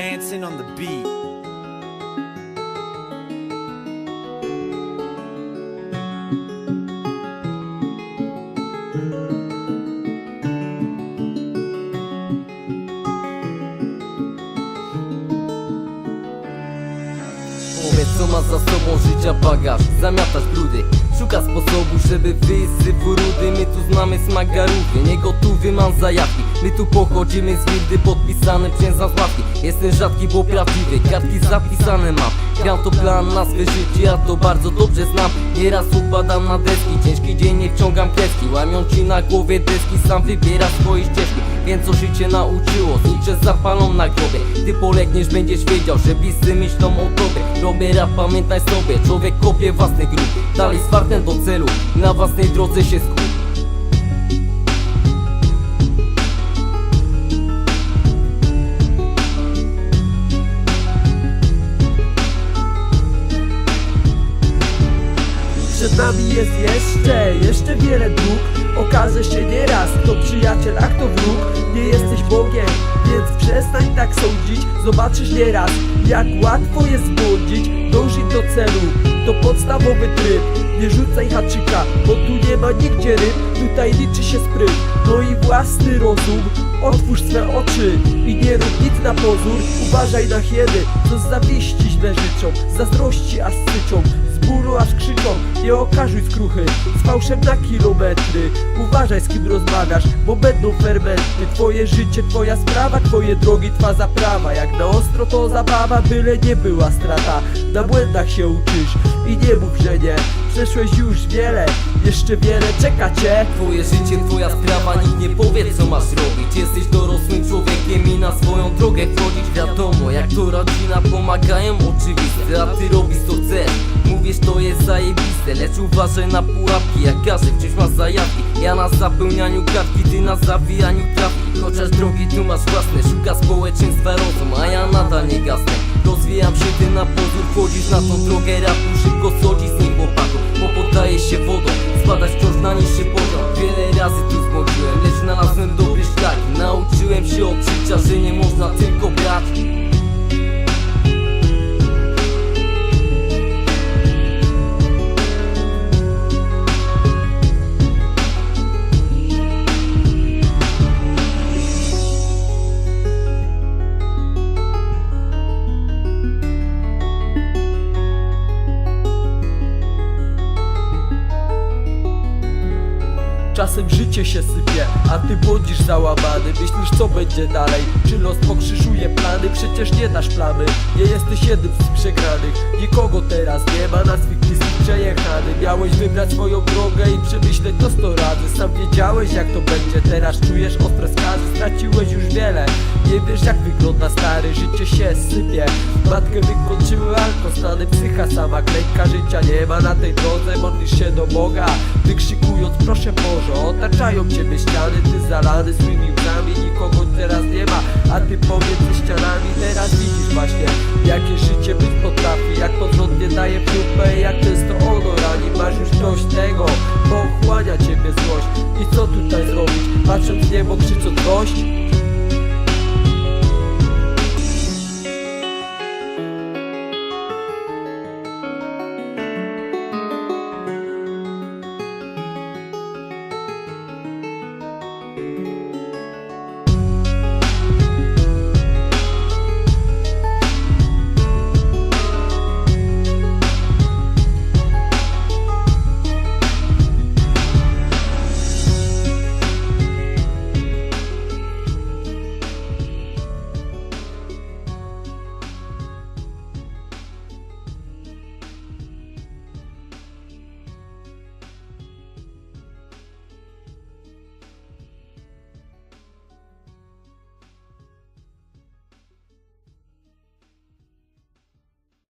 dancing on the beat. Życia bagaż Zamiatasz brudy Szuka sposobu, żeby wyjść z rudy. My tu znamy smak garówki Niegotówy mam zajawki. My tu pochodzimy z wildy Podpisane przez nas Jestem rzadki, bo prawdziwy. Kartki zapisane mam Gram to plan na swe życie Ja to bardzo dobrze znam. Nieraz upadam na deski Ciężki dzień nie wciągam kreski. Łamią ci na głowie deski Sam wybierasz swoje ścieżki. Wiem co życie nauczyło Znicze zapalą na grobie. Ty polegniesz, będziesz wiedział Że bliscy myślą o tobie. Robię rap, pamiętaj sobie Człowiek kopie własny grób. Dalej z do celu Na własnej drodze się skup nami jest jeszcze, jeszcze wiele dróg. Okaże się nieraz, kto przyjaciel, a kto wróg. Nie jesteś Bogiem, więc przestań tak sądzić. Zobaczysz nieraz, jak łatwo jest zbłądzić Dążyć do celu, to podstawowy tryb. Nie rzucaj haczyka, bo tu nie ma nigdzie ryb. Tutaj liczy się spryt, no i własny rozum. Otwórz swe oczy i nie rób nic na pozór. Uważaj na hieny, co z zawiści źle życzą. Zazdrości z bólu aż krzyczą Nie okażuj skruchy, z fałszem na kilometry Uważaj z kim rozmawiasz, bo będą fermenty. Twoje życie, twoja sprawa, twoje drogi, twa zaprawa Jak na ostro to zabawa, byle nie była strata. Na błędach się uczysz i nie mów, że nie. Przeszłeś już wiele, jeszcze wiele czeka cię. Twoje życie, twoja sprawa, nikt nie powie co masz robić Jesteś dorosłym człowiekiem i na swoją drogę wchodzić. Wiadomo, jak to rodzina pomagają oczywiste A ty robisz co chcesz, zajebiste. Lecz uważaj na pułapki, jak każdy wciąż ma zajawki. Ja na zapełnianiu kartki, ty na zawijaniu trafki Chociaż drogi tu masz własne, szuka społeczeństwa rozum A ja nadal nie gasnę. Rozwijam się, ty na pozór wchodzisz na tą drogę rapu Szybko schodzi z nim chłopaku, bo poddaje się wodą Spadać wciąż na niższy poziom. Wiele razy tu zmąciłem, lecz znalazłem dobry szlak. Nauczyłem się od życia, że nie można tylko brać Czasem życie się sypie, a ty błądzisz załamany. Myślisz co będzie dalej, czy los pokrzyżuje plany? Przecież nie dasz plamy, nie jesteś jednym z przegranych. Nikogo teraz nie ma na swych przejechany Miałeś wybrać swoją drogę i przemyśleć to sto razy. Sam wiedziałeś jak to będzie, teraz czujesz ostre skazy. Straciłeś już wiele, nie wiesz jak wygląda stary. Życie się sypie, matkę wykończyły alkostany. Psycha sama klęka, życia nie ma na tej drodze. Modlisz się do Boga, wykrzykując proszę Boże Otaczają ciebie ściany, ty zalany swymi łzami. Nikogo teraz nie ma, a ty pomiędzy ścianami Teraz widzisz właśnie, jakie życie być potrafi. Jak porządnie daje próbę, jak często rani Masz już dość tego, bo ochłania ciebie złość I co tutaj zrobić? Patrząc w niebo, krzycząc gość